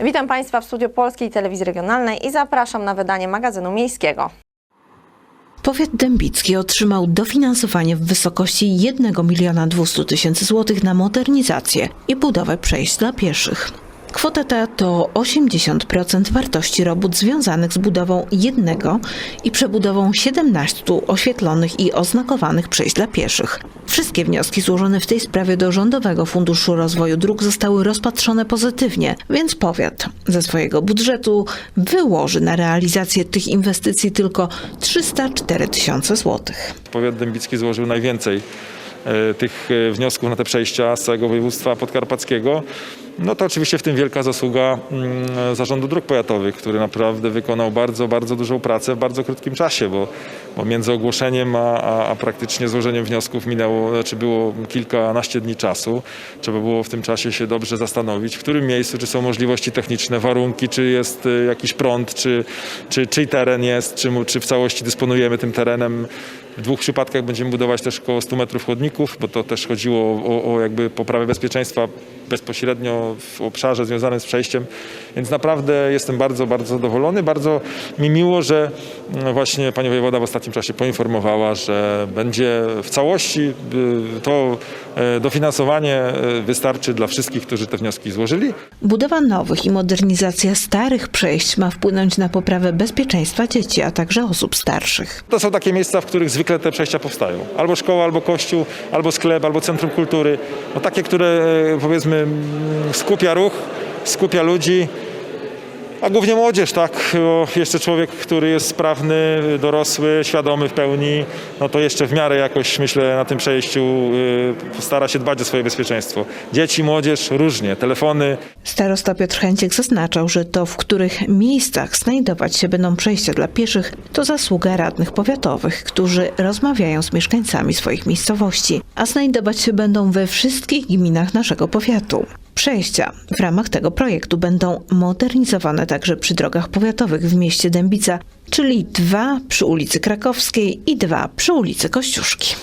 Witam Państwa w studiu Polskiej Telewizji Regionalnej i zapraszam na wydanie magazynu miejskiego. Powiat dębicki otrzymał dofinansowanie w wysokości 1 miliona 200 tysięcy złotych na modernizację i budowę przejść dla pieszych. Kwota ta to 80% wartości robót związanych z budową jednego i przebudową 17 oświetlonych i oznakowanych przejść dla pieszych. Wszystkie wnioski złożone w tej sprawie do Rządowego Funduszu Rozwoju Dróg zostały rozpatrzone pozytywnie, więc powiat ze swojego budżetu wyłoży na realizację tych inwestycji tylko 304 tysiące złotych. Powiat dębicki złożył najwięcej e, tych e, wniosków na te przejścia z całego województwa podkarpackiego. No to oczywiście w tym wielka zasługa mm, Zarządu Dróg Powiatowych, który naprawdę wykonał bardzo, bardzo dużą pracę w bardzo krótkim czasie, bo, bo między ogłoszeniem a, a, a praktycznie złożeniem wniosków minęło, znaczy było kilkanaście dni czasu. Trzeba było w tym czasie się dobrze zastanowić, w którym miejscu, czy są możliwości techniczne, warunki, czy jest e, jakiś prąd, czy, czy czyj teren jest, czy, czy w całości dysponujemy tym terenem. W dwóch przypadkach będziemy budować też około 100 metrów chodników, bo to też chodziło o, o jakby poprawę bezpieczeństwa bezpośrednio w obszarze związanym z przejściem. Więc naprawdę jestem bardzo, bardzo zadowolony. Bardzo mi miło, że mm, właśnie pani wojewoda w ostatnim czasie poinformowała, że będzie w całości y, to y, dofinansowanie y, wystarczy dla wszystkich, którzy te wnioski złożyli. Budowa nowych i modernizacja starych przejść ma wpłynąć na poprawę bezpieczeństwa dzieci, a także osób starszych. To są takie miejsca, w których zwykle te przejścia powstają. Albo szkoła, albo kościół, albo sklep, albo centrum kultury. No takie, które powiedzmy mm, skupia ruch, skupia ludzi, a głównie młodzież, tak? Bo jeszcze człowiek, który jest sprawny, dorosły, świadomy w pełni, no to jeszcze w miarę jakoś myślę na tym przejściu y, stara się dbać o swoje bezpieczeństwo. Dzieci, młodzież różnie, telefony, Starosta Piotr Chęciek zaznaczał, że to, w których miejscach znajdować się będą przejścia dla pieszych, to zasługa radnych powiatowych, którzy rozmawiają z mieszkańcami swoich miejscowości, a znajdować się będą we wszystkich gminach naszego powiatu. Przejścia w ramach tego projektu będą modernizowane także przy drogach powiatowych w mieście Dębica, czyli dwa przy ulicy Krakowskiej i dwa przy ulicy Kościuszki.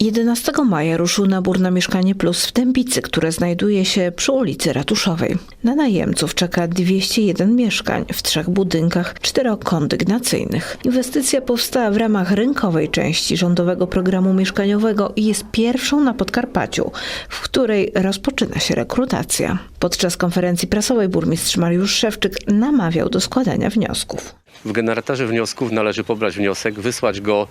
11 maja ruszył nabór na Mieszkanie Plus w Dębicy, które znajduje się przy ulicy Ratuszowej. Na najemców czeka 201 mieszkań w trzech budynkach czterokondygnacyjnych. Inwestycja powstała w ramach rynkowej części rządowego programu mieszkaniowego i jest pierwszą na Podkarpaciu, w której rozpoczyna się rekrutacja. Podczas konferencji prasowej burmistrz Mariusz Szewczyk namawiał do składania wniosków. W generatorze wniosków należy pobrać wniosek, wysłać go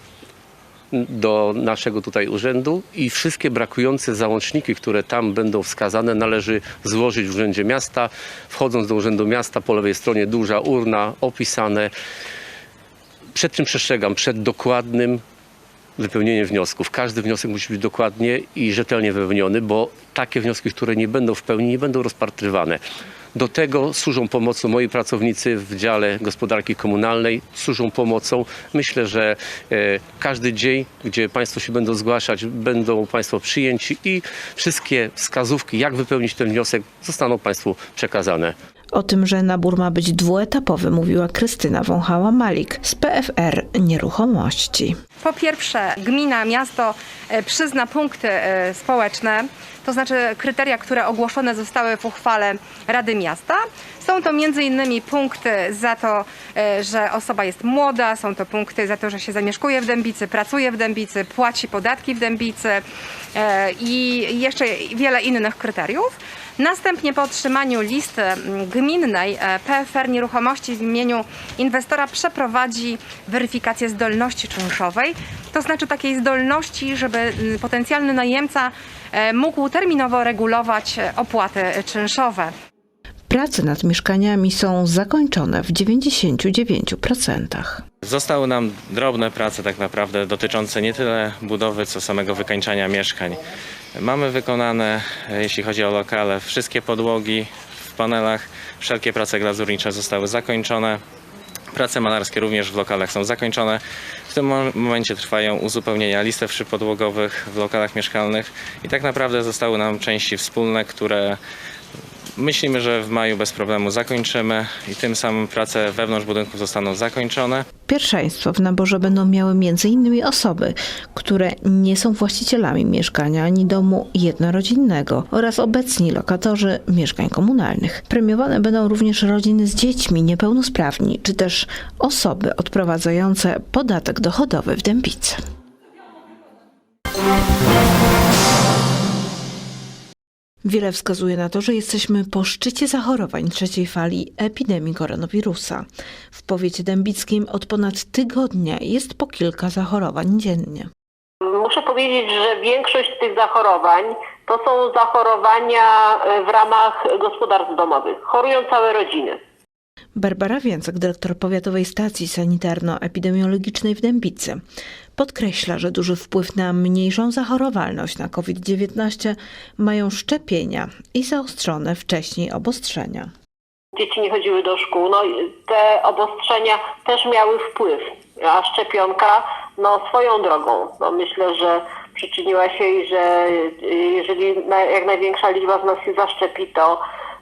do naszego tutaj urzędu i wszystkie brakujące załączniki, które tam będą wskazane, należy złożyć w urzędzie miasta. Wchodząc do urzędu miasta, po lewej stronie duża urna, opisane. Przed czym przestrzegam? Przed dokładnym wypełnieniem wniosków. Każdy wniosek musi być dokładnie i rzetelnie wypełniony, bo takie wnioski, które nie będą w pełni, nie będą rozpatrywane. Do tego służą pomocą moi pracownicy w dziale gospodarki komunalnej, służą pomocą. Myślę, że e, każdy dzień, gdzie Państwo się będą zgłaszać, będą Państwo przyjęci i wszystkie wskazówki, jak wypełnić ten wniosek, zostaną Państwu przekazane. O tym, że nabór ma być dwuetapowy, mówiła Krystyna Wąchała-Malik z PFR Nieruchomości. Po pierwsze, gmina, miasto e, przyzna punkty e, społeczne, to znaczy kryteria, które ogłoszone zostały w uchwale Rady Miasta. Są to m.in. punkty za to, e, że osoba jest młoda, są to punkty za to, że się zamieszkuje w Dębicy, pracuje w Dębicy, płaci podatki w Dębicy e, i jeszcze wiele innych kryteriów. Następnie po otrzymaniu listy gminnej e, PFR Nieruchomości w imieniu inwestora przeprowadzi weryfikację zdolności czynszowej, to znaczy takiej zdolności, żeby potencjalny najemca mógł terminowo regulować opłaty czynszowe. Prace nad mieszkaniami są zakończone w 99%. Zostały nam drobne prace tak naprawdę dotyczące nie tyle budowy, co samego wykańczania mieszkań. Mamy wykonane, jeśli chodzi o lokale, wszystkie podłogi w panelach, wszelkie prace glazurnicze zostały zakończone. Prace malarskie również w lokalach są zakończone. W tym mo- momencie trwają uzupełnienia listew przypodłogowych w lokalach mieszkalnych i tak naprawdę zostały nam części wspólne, które Myślimy, że w maju bez problemu zakończymy i tym samym prace wewnątrz budynków zostaną zakończone. Pierwszeństwo w naborze będą miały m.in. osoby, które nie są właścicielami mieszkania ani domu jednorodzinnego oraz obecni lokatorzy mieszkań komunalnych. Premiowane będą również rodziny z dziećmi niepełnosprawni, czy też osoby odprowadzające podatek dochodowy w Dębicy. Wiele wskazuje na to, że jesteśmy po szczycie zachorowań trzeciej fali epidemii koronawirusa. W powiecie dębickim od ponad tygodnia jest po kilka zachorowań dziennie. Muszę powiedzieć, że większość tych zachorowań to są zachorowania e, w ramach gospodarstw domowych. Chorują całe rodziny. Barbara Więcek, dyrektor Powiatowej Stacji Sanitarno-Epidemiologicznej w Dębicy, podkreśla, że duży wpływ na mniejszą zachorowalność na COVID-19 mają szczepienia i zaostrzone wcześniej obostrzenia. Dzieci nie chodziły do szkół. No, te obostrzenia też miały wpływ, a szczepionka no, swoją drogą. No, myślę, że przyczyniła się i że jeżeli jak największa liczba z nas się zaszczepi, to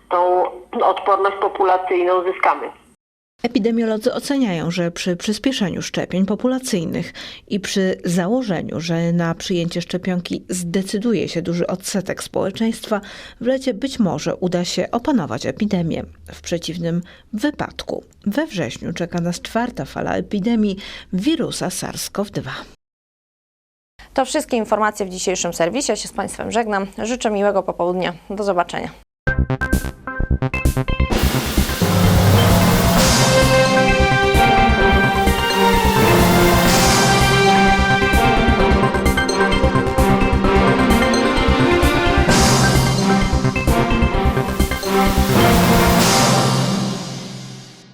tą odporność populacyjną uzyskamy. Epidemiolodzy oceniają, że przy przyspieszeniu szczepień populacyjnych i przy założeniu, że na przyjęcie szczepionki zdecyduje się duży odsetek społeczeństwa, w lecie być może uda się opanować epidemię. W przeciwnym wypadku we wrześniu czeka nas czwarta fala epidemii wirusa SARS-CoV-2. To wszystkie informacje w dzisiejszym serwisie. Ja się z Państwem żegnam. Życzę miłego popołudnia. Do zobaczenia.